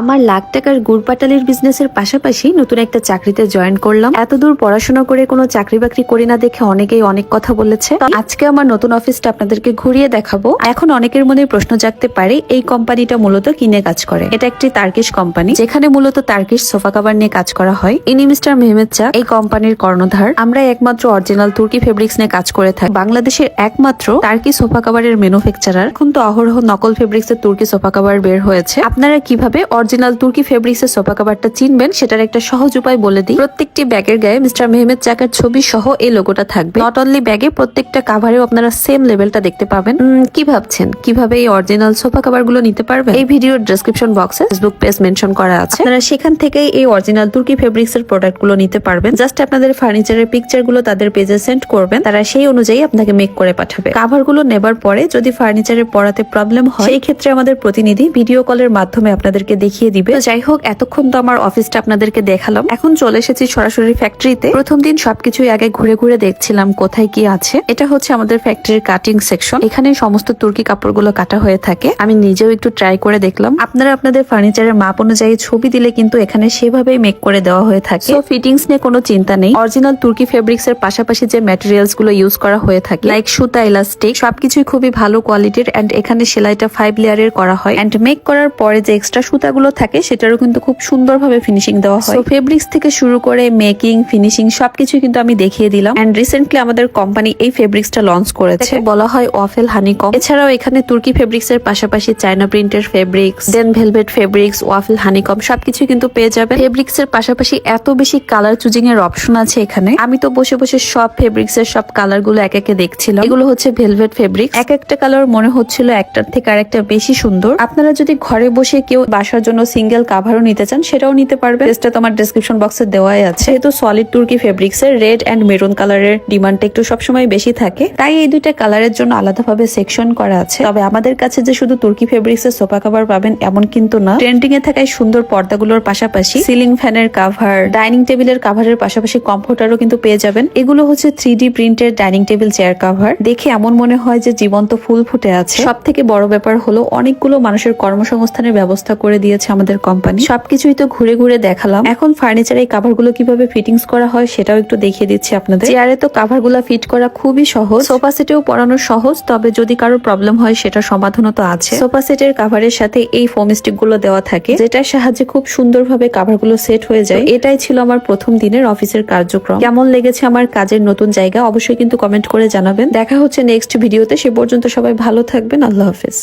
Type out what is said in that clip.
আমার লাখ টাকার গুড় পাটালির বিজনেসের পাশাপাশি নতুন একটা চাকরিতে জয়েন করলাম। এতদূর পড়াশোনা করে কোনো চাকরি বাকরি করি না দেখে অনেকেই অনেক কথা বলেছে। আজকে আমার নতুন অফিসটা আপনাদেরকে ঘুরিয়ে দেখাবো। এখন অনেকের মনে প্রশ্ন জাগতে পারে, এই কোম্পানিটা মূলত কিনে কাজ করে? এটা একটি তার্কিশ কোম্পানি যেখানে মূলত তার্কিশ সোফা কাভার নিয়ে কাজ করা হয়। ইনি মিস্টার মেহমেদ চা এই কোম্পানির কর্ণধার। আমরা একমাত্র অরিজিনাল তুর্কি ফেব্রিক্স নিয়ে কাজ করে থাকি। বাংলাদেশের একমাত্র টার্কি সোফা কাভারের ম্যানুফ্যাকচারার এখন তো অহরহ নকল ফেব্রিক্স এর তুর্কি সোফা কাভার বের হয়েছে। আপনারা কীভাবে তুর্কি ফেব্রিক্স এর সোফা কাভারটা চিনবেন, সেটার একটা সহজ উপায় বলে দিই। প্রত্যেকটি ব্যাগের গায়ে মিস্টার মেহমেদ চাকার ছবি সহ এই লোগোটা থাকবে। নট অনলি ব্যাগে, প্রত্যেকটা কাভারেও আপনারা সেম লেভেলটা দেখতে পাবেন। কি ভাবছেন? কীভাবে এই অরিজিনাল সোফা কাভারগুলো নিতে পারবেন? এই ভিডিওর ডেসক্রিপশন বক্সে ফেসবুক পেজ মেনশন করা আছে। আপনারা সেখান থেকেই এই অরিজিনাল তুর্কি ফেব্রিক্স এর প্রোডাক্টগুলো নিতে পারবেন। জাস্ট আপনাদের ফার্নিচারের পিকচারগুলো তাদের পেজে সেন্ড করবেন। তারা সেই অনুযায়ী আপনাকে মেক করে পাঠাবে। কাভারগুলো নেবার পরে যদি ফার্নিচারের পড়াতে প্রবলেম হয়, সেই ক্ষেত্রে আমাদের প্রতিনিধি ভিডিও কলের মাধ্যমে আপনাদেরকে দেখিয়ে দিবে। যাই হোক, এতক্ষণ তো আমার অফিসটা আপনাদেরকে দেখালাম। এখন চলে এসেছি সরাসরি ফ্যাক্টরিতে প্রথম দিন সবকিছুই আগে ঘুরে ঘুরে দেখছিলাম কোথায় কি আছে। এটা হচ্ছে আমাদের ফ্যাক্টরির কাটিং সেকশন এখানে সমস্ত তুর্কি কাপড়গুলো কাটা হয়ে থাকে। আমি নিজেও একটু ট্রাই করে দেখলাম। আপনারা আপনাদের ফার্নিচারের মাপ অনুযায়ী ছবি দিলে কিন্তু এখানে সেভাবেই মেক করে দেওয়া হয়ে থাকে। ফিটিংস নিয়ে কোনো চিন্তা নেই। অরিজিনাল তুর্কি ফেব্রিক্স এর পাশাপাশি যে ম্যাটেরিয়ালসগুলো ইউজ করা হয়ে থাকে লাইক সুতা ইলাস্টিক সবকিছুই খুবই ভালো কোয়ালিটির এন্ড এখানে সেলাইটা ফাইভ লেয়ারের করা হয়। এন্ড মেক করার পরে যে এক্সট্রা সুতাগুলো থাকে সেটারও কিন্তু খুব সুন্দরভাবে ফিনিশিং দেওয়া হয়। ফেব্রিক্স থেকে শুরু করে মেকিং ফিনিশিং সবকিছু কিন্তু আমি দেখিয়ে দিলাম। এন্ড রিসেন্টলি আমাদের কোম্পানি এই ফেব্রিক্সটা লঞ্চ করেছে। বলা হয় ওয়াফেল হানিকম এছাড়াও এখানে তুর্কি ফেব্রিক্স এর পাশাপাশি চায়না প্রিন্টের fabrics then velvet fabrics waffle honeycomb সবকিছু কিন্তু পেয়ে যাবে ফেব্রিক্স এর পাশাপাশি এত বেশি কালার চুজিং এর অপশন আছে এখানে। আমি তো বসে বসে সব ফেব্রিক্স এর সব কালারগুলো এক একে দেখছিলাম। এগুলো হচ্ছে ভেলভেট ফেব্রিক্স এক একটা কালার মনে হচ্ছিল একটার থেকে আরেকটা বেশি সুন্দর। আপনারা যদি ঘরে বসে কেউ বাসার জন্য সিঙ্গেল কাভারও নিতে চান, সেটাও নিতে পারবে পেজটা তোমার ডেসক্রিপশন বক্সে দেওয়াই আছে। যেহেতু সলিড তুর্কি ফেব্রিক্স এর রেড এন্ড মেরুন কালারের ডিমান্ডটা একটু সবসময় বেশি থাকে, তাই এই দুইটা কালারের জন্য আলাদাভাবে সেকশন করা আছে। তবে আমাদের কাছে যে শুধু তুর্কি ফেব্রিক্স এর সোফা কাভার পাবেন, এমন কিন্তু না। ট্রেন্ডিং এ থাকায় সুন্দর পর্দাগুলোর পাশাপাশি সিলিং ফ্যানের কাভার ডাইনিং টেবিলের কাভারের পাশাপাশি কমফোর্টারও কিন্তু পেয়ে যাবেন। এগুলো হচ্ছে থ্রি ডি প্রিন্টের ডাইনিং টেবিল চেয়ার কাভার দেখে এমন মনে হয় যে জীবন্ত ফুল ফুটে আছে। সব থেকে বড় ব্যাপার হলো, অনেকগুলো মানুষের কর্মসংস্থানের ব্যবস্থা করে দিয়েছে। আমাদের কোম্পানি সবকিছুই তো ঘুরে ঘুরে দেখালাম। এখন ফার্নিচার এই কাভারগুলো কীভাবে ফিটিংস করা হয় সেটাও একটু দেখিয়ে দিচ্ছি আপনাদের। চেয়ারে তো কাভারগুলো ফিট করা খুবই সহজ। সোফা সেটেও পরানো সহজ তবে যদি কারোর প্রবলেম হয় সেটা সমাধানও তো আছে। সোফা সেটের কাভারের সাথে এই ফোম স্টিকগুলো দেওয়া থাকে যেটার সাহায্যে খুব সুন্দরভাবে কাভারগুলো সেট হয়ে যায়। এটাই ছিল আমার প্রথম দিনের অফিসের কার্যক্রম। কেমন লেগেছে আমার কাজের নতুন জায়গা অবশ্যই কিন্তু কমেন্ট করে জানাবেন। দেখা হচ্ছে নেক্সট ভিডিওতে সে পর্যন্ত সবাই ভালো থাকবেন। আল্লাহ হাফেজ।